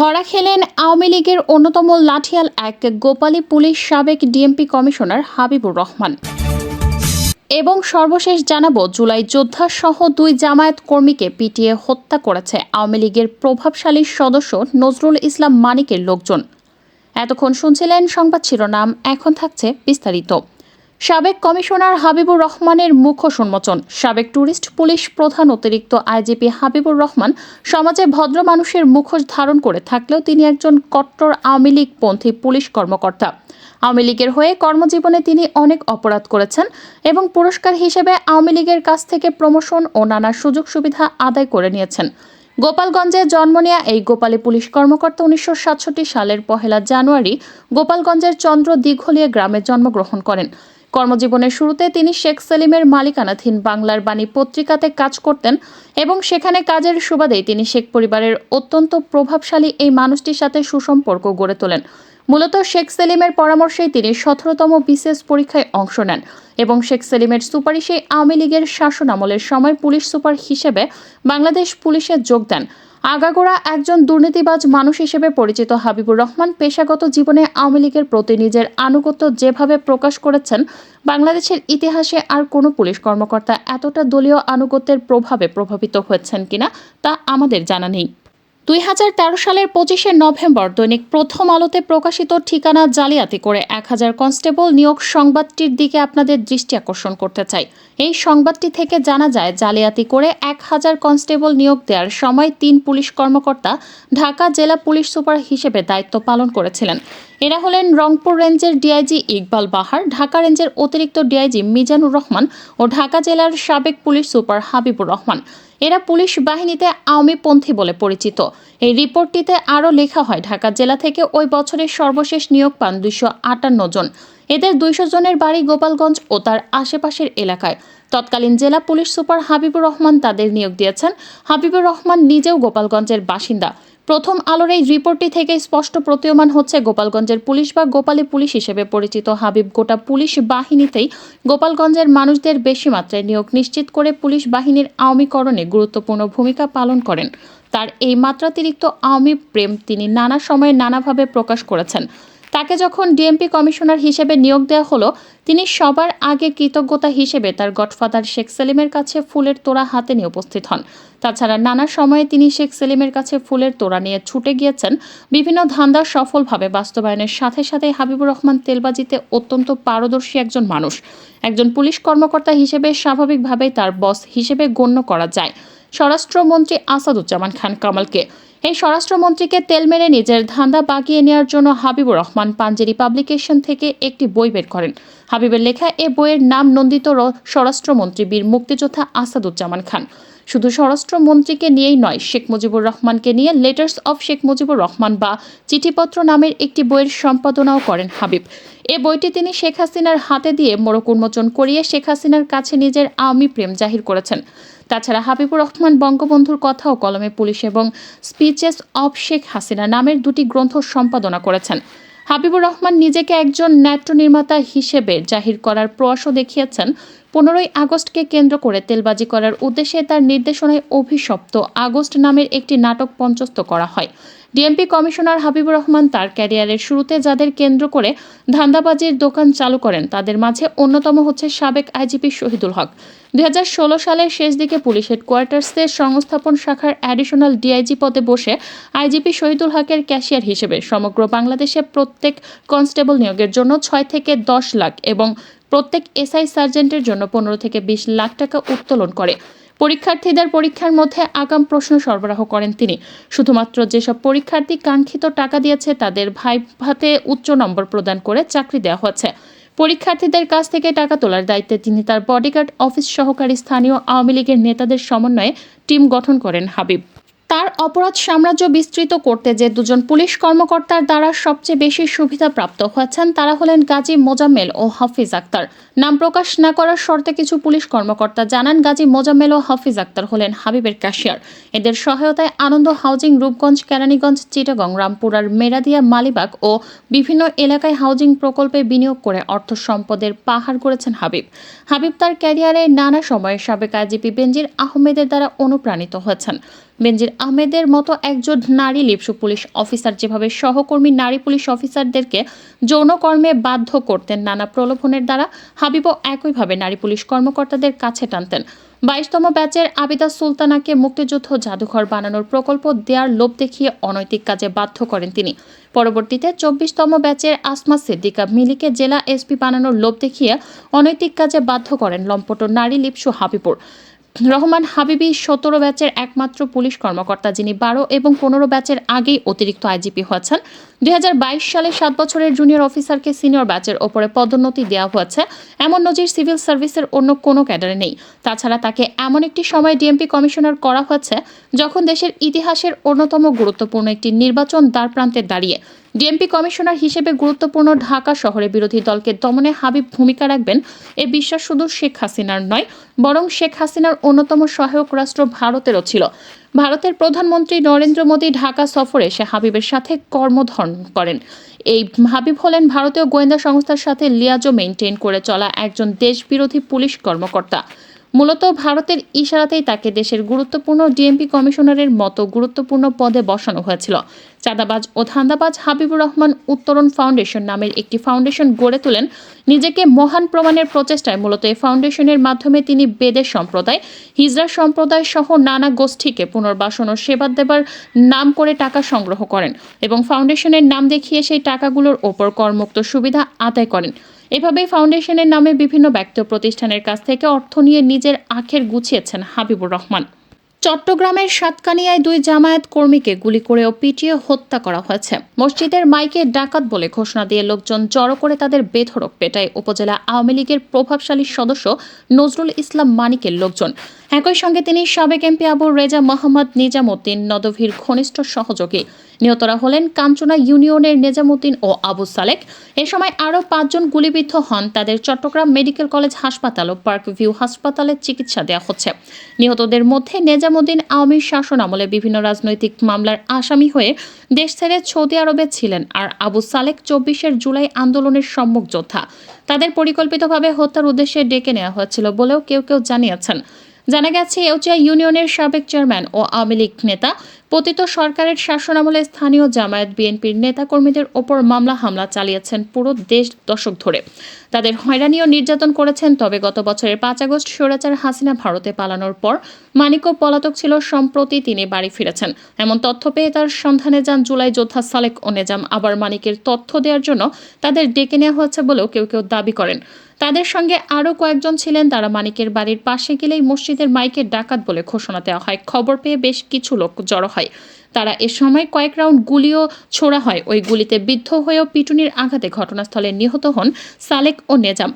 ধরা খেলেন আওয়ামী লীগের অন্যতম লাঠিয়াল এক গোপালী পুলিশ সাবেক ডিএমপি কমিশনার হাবিবুর রহমান। এবং সর্বশেষ জানাব, জুলাই যোদ্ধা সহ দুই জামায়াত কর্মীকে পিটিয়ে হত্যা করেছে আওয়ামী লীগের প্রভাবশালী সদস্য নজরুল ইসলাম মানিকের লোকজন। এতক্ষণ শুনছিলেন সংবাদ শিরোনাম, এখন থাকছে বিস্তারিত। সাবেক কমিশনার হাবিবুর রহমানের মুখ্য উন্মোচন। সাবেক ট্যুরিস্ট পুলিশ প্রধান অতিরিক্ত আইজিপি হাবিবুর রহমান সমাজে ভদ্র মানুষের মুখোশ ধারণ করে থাকলেও তিনি একজন কট্টর আওয়ামী লীগপন্থী পুলিশ কর্মকর্তা। আওয়ামী লীগের হয়ে কর্মজীবনে তিনি অনেক অপরাধ করেছেন এবং পুরস্কার হিসেবে আওয়ামী লীগের কাছ থেকে প্রমোশন ও নানা সুযোগ সুবিধা আদায় করে নিয়েছেন। গোপালগঞ্জে জন্ম নেয়া এই গোপালী পুলিশ কর্মকর্তা উনিশশো সাতষট্টি সালের পহেলা জানুয়ারি গোপালগঞ্জের চন্দ্র দীঘলিয়া গ্রামে জন্মগ্রহণ করেন। কর্মজীবনের শুরুতে তিনি শেখ সেলিমের মালিকানাধীন বাংলার বাণী পত্রিকাতে কাজ করতেন এবং সেখানে কাজের সুবাদেই তিনি শেখ পরিবারের অত্যন্ত প্রভাবশালী এই মানুষটির সাথে সুসম্পর্ক গড়ে তোলেন। মূলত শেখ সেলিমের পরামর্শেই তিনি সতেরোতম বিশেষ পরীক্ষায় অংশ নেন এবং শেখ সেলিমের সুপারিশে আওয়ামী লীগের শাসন আমলের সময় পুলিশ সুপার হিসেবে বাংলাদেশ পুলিশে যোগ দেন। আগাগোড়া একজন দুর্নীতিবাজ মানুষ হিসেবে পরিচিত হাবিবুর রহমান পেশাগত জীবনে আওয়ামী লীগের প্রতি নিজের আনুগত্য যেভাবে প্রকাশ করেছেন, বাংলাদেশের ইতিহাসে আর কোনো পুলিশ কর্মকর্তা এতটা দলীয় আনুগত্যের প্রভাবে প্রভাবিত হয়েছেন কিনা, তা আমাদের জানা নেই। দুই হাজার তেরো সালের পঁচিশে নভেম্বর দৈনিক প্রথম আলোতে প্রকাশিত ঠিকানা জালিয়াতি করে এক হাজার কনস্টেবল নিয়োগ সংবাদটির দিকে আপনাদের দৃষ্টি আকর্ষণ করতে চাই। এই সংবাদটি থেকে জানা যায়, জালিয়াতি করে এক হাজার কনস্টেবল নিয়োগ দেওয়ার সময় তিন পুলিশ কর্মকর্তা ঢাকা জেলা পুলিশ সুপার হিসেবে দায়িত্ব পালন করেছিলেন। এরা হলেন রংপুর রেঞ্জের ডিআইজি ইকবাল বাহার, ঢাকা রেঞ্জের অতিরিক্ত ডিআইজি মিজানুর রহমান ও ঢাকা জেলার সাবেক পুলিশ সুপার হাবিবুর রহমান। এরা পুলিশ বাহিনীতে আওয়ামীপন্থী বলে পরিচিত। এই রিপোর্টটিতে আরও লেখা হয়, ঢাকা জেলা থেকে ওই বছরের সর্বশেষ নিয়োগ পান দুইশো আটান্ন জন। এদের দুইশো জনের বাড়ি গোপালগঞ্জ ও তার আশেপাশের এলাকায়। তৎকালীন জেলা পুলিশ সুপার হাবিবুর রহমান তাদের নিয়োগ দিয়েছেন। হাবিবুর রহমান নিজেও গোপালগঞ্জের বাসিন্দা। প্রথম আলোর এই রিপোর্টটি থেকে স্পষ্ট প্রতীয়মান হচ্ছে গোপালগঞ্জের পুলিশ বা গোপালী পুলিশ হিসেবে পরিচিত হাবিব গোটা পুলিশ বাহিনীতেই গোপালগঞ্জের মানুষদের বেশি মাত্রায় নিয়োগ নিশ্চিত করে পুলিশ বাহিনীর আওয়ামীকরণে গুরুত্বপূর্ণ ভূমিকা পালন করেন। তার এই মাত্রাতিরিক্ত আওয়ামী প্রেম তিনি নানা সময়ে নানাভাবে প্রকাশ করেছেন। তাকে যখন ডিএমপি কমিশনার হিসেবে নিয়োগ দেওয়া হলো, তিনি সবার আগে কৃতজ্ঞতা হিসেবে তার গডফাদার শেখ সেলিমের কাছে ফুলের তোড়া হাতে নিয়ে উপস্থিত হন। তাছাড়া নানা সময়ে তিনি শেখ সেলিমের কাছে ফুলের তোড়া নিয়ে ছুটে গিয়েছেন। বিভিন্ন ধান্দা সফলভাবে বাস্তবায়নের সাথে সাথে হাবিবুর রহমান তেলবাজিতে অত্যন্ত পারদর্শী একজন মানুষ। একজন পুলিশ কর্মকর্তা হিসেবে স্বাভাবিকভাবেই তার বস হিসেবে গণ্য করা যায়। স্বরাষ্ট্রমন্ত্রী আসাদুজ্জামান খান কামালকে। এই স্বরাষ্ট্রমন্ত্রীকে তেল মেরে নিজের ধান্দা বাগিয়ে নেওয়ার জন্য হাবিবুর রহমান পাঞ্জেরি পাবলিকেশন থেকে একটি বই বের করেন। হাবিবের লেখা এ বইয়ের নাম নন্দিত স্বরাষ্ট্রমন্ত্রী বীর মুক্তিযোদ্ধা আসাদুজ্জামান খান। শুধু স্বরাষ্ট্রমন্ত্রীকে নিয়েই নয়, শেখ মুজিবুর রহমানকে নিয়ে লেটার্স অফ শেখ মুজিবুর রহমান বা চিঠিপত্র নামের একটি বইয়ের সম্পাদনাও করেন হাবিব। এ বইটি তিনি শেখ হাসিনার হাতে দিয়ে মোড়ক উন্মোচন করিয়ে শেখ হাসিনার কাছে নিজের আওয়ামী প্রেম জাহির করেছেন। তাছাড়া হাবিবুর রহমান বঙ্গবন্ধুর কথা ও কলমে পুলিশ এবং স্পিচেস অব শেখ হাসিনা নামের দুটি গ্রন্থ সম্পাদনা করেছেন। হাবিবুর রহমান নিজেকে একজন নাট্য নির্মাতা হিসেবে জাহির করার প্রয়াসও দেখিয়েছেন পনেরোই আগস্টকে কেন্দ্র করে তেলবাজি করার উদ্দেশ্যে তার নির্দেশনায় অভিশপ্ত আগস্ট নামের একটি নাটক পঞ্চস্থ করা হয়। ডিএমপি কমিশনার হাবিবুর রহমান তার ক্যারিয়ারের শুরুতে যাদের কেন্দ্র করে ধান্দাবাজির দোকান চালু করেন, তাদের মাঝে অন্যতম হচ্ছে সাবেক আইজিপি শহীদুল হক। দুই হাজার ষোলো সালের শেষ দিকে পুলিশ হেডকোয়ার্টার্সের সংস্থাপন শাখার অ্যাডিশনাল ডিআইজি পদে বসে আইজিপি শহীদুল হকের ক্যাশিয়ার হিসেবে সমগ্র বাংলাদেশে প্রত্যেক কনস্টেবল নিয়োগের জন্য ছয় থেকে দশ লাখ এবং প্রত্যেক এসআই সার্জেন্টের জন্য পনেরো থেকে বিশ লাখ টাকা উত্তোলন করে। পরীক্ষার্থীদের পরীক্ষার মধ্যে আগাম প্রশ্ন সরবরাহ করেন তিনি। শুধুমাত্র যেসব পরীক্ষার্থী কাঙ্ক্ষিত টাকা দিয়েছে, তাদের ভাই ভাতে উচ্চ নম্বর প্রদান করে চাকরি দেওয়া হয়েছে পরীক্ষার্থীদের কাছ থেকে টাকা তোলার দায়িত্বে তিনি তার বডিগার্ড অফিস সহকারী স্থানীয় আওয়ামী লীগের নেতাদের সমন্বয়ে টিম গঠন করেন হাবিব। তার অপরাধ সাম্রাজ্য বিস্তৃত করতে যে দুজন পুলিশ কর্মকর্তার দ্বারা সবচেয়ে বেশি সুবিধা প্রাপ্ত হয়েছেন, তারা হলেন গাজী মোজাম্মেল ও হাফিজ আক্তার। নাম প্রকাশ না করার শর্তে কিছু পুলিশ কর্মকর্তা জানান, গাজী মোজাম্মেল ও হাফিজ আক্তার হলেন হাবিবের ক্যাশিয়ার। এদের সহায়তায় আনন্দ হাউজিং রূপগঞ্জ, কেরানীগঞ্জ, চিটাগং, রামপুরার মেরাদিয়া, মালিবাগ ও বিভিন্ন এলাকায় হাউজিং প্রকল্পে বিনিয়োগ করে অর্থ সম্পদের পাহাড় করেছেন হাবিব। হাবিব তার ক্যারিয়ারে নানা সময়ে সাবেক আইজিপি বেনজির আহমেদের দ্বারা অনুপ্রাণিত হয়েছেন। বেনজির আহমেদের মতো একজন নারী লিপসু পুলিশ অফিসার যেভাবে সহকর্মী নারী পুলিশ অফিসারদেরকে যৌনকর্মে বাধ্য করতেন, নানা প্রলোভনের দ্বারা হাবিবও একইভাবে নারী পুলিশ কর্মকর্তাদের কাছে টানতেন। বাইশতম ব্যাচের আবিদা সুলতানাকে মুক্তিযুদ্ধ জাদুঘর বানানোর প্রকল্প দেওয়ার লোভ দেখিয়ে অনৈতিক কাজে বাধ্য করেন তিনি। পরবর্তীতে চব্বিশতম ব্যাচের আসমা সিদ্দিকা মিলিকে জেলা এসপি বানানোর লোভ দেখিয়ে অনৈতিক কাজে বাধ্য করেন লম্পট নারী লিপসু হাবিবুর। রহমান হাবিবি সতেরো ব্যাচের একমাত্র পুলিশ কর্মকর্তা যিনি বারো এবং পনেরো ব্যাচের আগেই অতিরিক্ত আইজিপি হয়েছেন। দুই হাজার বাইশ সালে সাত বছরের জুনিয়র অফিসারকে সিনিয়র ব্যাচের ওপরে পদোন্নতি দেওয়া হয়েছে। এমন নজির সিভিল সার্ভিসের অন্য কোনো ক্যাডারে নেই। তাছাড়া তাকে এমন একটি সময় ডিএমপি কমিশনার করা হয়েছে যখন দেশের ইতিহাসের অন্যতম গুরুত্বপূর্ণ একটি নির্বাচন দ্বার প্রান্তে দাঁড়িয়ে ডিএমপি কমিশনার হিসেবে গুরুত্বপূর্ণ ঢাকা শহরে বিরোধী দলকে দমনে হাবিব ভূমিকা রাখবেন এ বিশ্বাস শুধু শেখ হাসিনার নয়, বরং শেখ হাসিনার অন্যতম সহায়ক রাষ্ট্র ভারতেরও ছিল। ভারতের প্রধানমন্ত্রী নরেন্দ্র মোদী ঢাকা সফরে সে হাবিবের সাথে কর্মধর্ম করেন। এই হাবিব হলেন ভারতীয় গোয়েন্দা সংস্থার সাথে লিয়াজো মেনটেন করে চলা একজন দেশবিরোধী পুলিশ কর্মকর্তা। মূলত ভারতের ইশারাতেই তাকে দেশের গুরুত্বপূর্ণ ডিএমপি কমিশনারের মতো গুরুত্বপূর্ণ পদে বসানো হয়েছিল। চাঁদাবাজ ও ধান্দাবাজ হাবিবুর রহমান উত্তরণ ফাউন্ডেশন নামের একটি ফাউন্ডেশন গড়ে তোলেন। নিজেকে মহান প্রমাণের প্রচেষ্টায় মূলত এই ফাউন্ডেশনের মাধ্যমে তিনি বেদের সম্প্রদায়, হিজরা সম্প্রদায় সহ নানা গোষ্ঠীকে পুনর্বাসন ও সেবা দেবার নাম করে টাকা সংগ্রহ করেন এবং ফাউন্ডেশনের নাম দেখিয়ে সেই টাকাগুলোর ওপর করমুক্ত সুবিধা আদায় করেন। এভাবেই ফাউন্ডেশনের নামে বিভিন্ন ব্যক্তি প্রতিষ্ঠানের কাছ থেকে অর্থ নিয়ে নিজের আখের গুছিয়েছেন হাবিবুর রহমান। চট্টগ্রামের সাতকানিয়ায় দুই জামায়াত কর্মীকে গুলি করে ও পিটিয়ে হত্যা করা হয়েছে। মসজিদের মাইকে ডাকাত বলে ঘোষণা দিয়ে লোকজন জড়ো করে তাদের বেধরক পেটায়। উপজেলা আওয়ামী লীগের প্রভাবশালী সদস্য নজরুল ইসলাম মানিকের লোকজন একই সঙ্গে তিনি সাবেক এমপি আবুর রেজা মোহাম্মদ নিজামুদ্দিন নদভীর ঘনিষ্ঠ সহযোগী। নিহতরা হলেন কাঞ্চনা ইউনিয়নের নিজামুদ্দিন ও আবু সালেক। এ সময় আরও পাঁচজন গুলিবিদ্ধ হন। তাদের চট্টগ্রাম মেডিকেল কলেজ হাসপাতাল ও পার্ক ভিউ হাসপাতালে চিকিৎসা দেওয়া হচ্ছে। নিহতদের মধ্যে নেজামুদ্দিন আওয়ামী শাসন আমলে বিভিন্ন রাজনৈতিক মামলার আসামি হয়ে দেশ ছেড়ে সৌদি আরবে ছিলেন আর আবু সালেক চব্বিশের জুলাই আন্দোলনের সম্মুখ যোদ্ধা। তাদের পরিকল্পিতভাবে হত্যার উদ্দেশ্যে ডেকে নেওয়া হয়েছিল বলেও কেউ কেউ জানিয়েছেন। জানা গেছে এউচিয়া ইউনিয়নের সাবেক চেয়ারম্যান ও আওয়ামী লীগ নেতা পতিত সরকারের শাসনামলে স্থানীয় জামায়াত বিএনপির নেতাকর্মীদের ওপর মামলা হামলা চালিয়েছেন পুরো দেশ দশক ধরে। তাদের হয়রানি ও নির্যাতন করেছেন, তবে গত বছরের পাঁচ আগস্ট স্বৈরাচার হাসিনা ভারতে পালানোর পর মানিকও পলাতক ছিল সম্প্রতি তিনি বাড়ি ফিরেছেন। এমন তথ্য পেয়ে তার সন্ধানে যান জুলাই যোদ্ধা সালেক ও নেজাম। আবার মানিকের তথ্য দেওয়ার জন্য তাদের ডেকে নেওয়া হয়েছে বলেও কেউ কেউ দাবি করেন। তাদের সঙ্গে আরও কয়েকজন ছিলেন, তারা মানিকের বাড়ির পাশে গেলেই মসজিদের মাইকে ডাকাত বলে ঘোষণা দেওয়া হয়। খবর পেয়ে বেশ কিছু লোক জড়ো হয়। তারা এ সময় কয়েক রাউন্ড গুলিও ছোড়া হয়। ওই গুলিতে বিদ্ধ হয়েও পিটুনির আঘাতে ঘটনাস্থলে নিহত হন সালেক ও নেজাম।